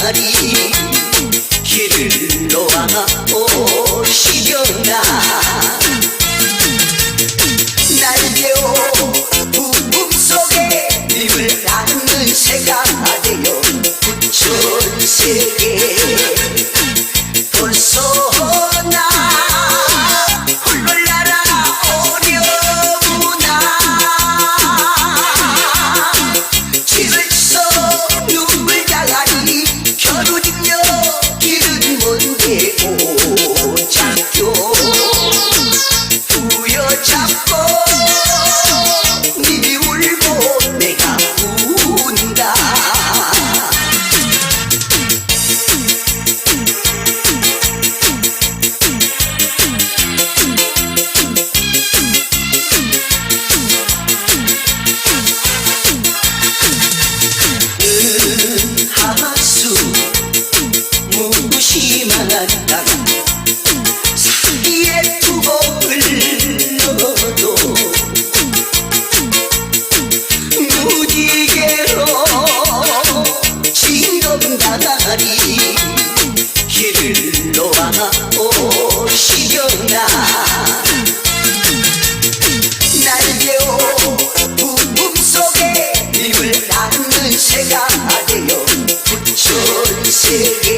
다리 길을 놓아 오시려나? 날개오 부품 속에 님을 안는 새가 되어 다리 길을 놓아 오시려나. 날개오 부품 속에 님을 안는 새가 되어 부천세계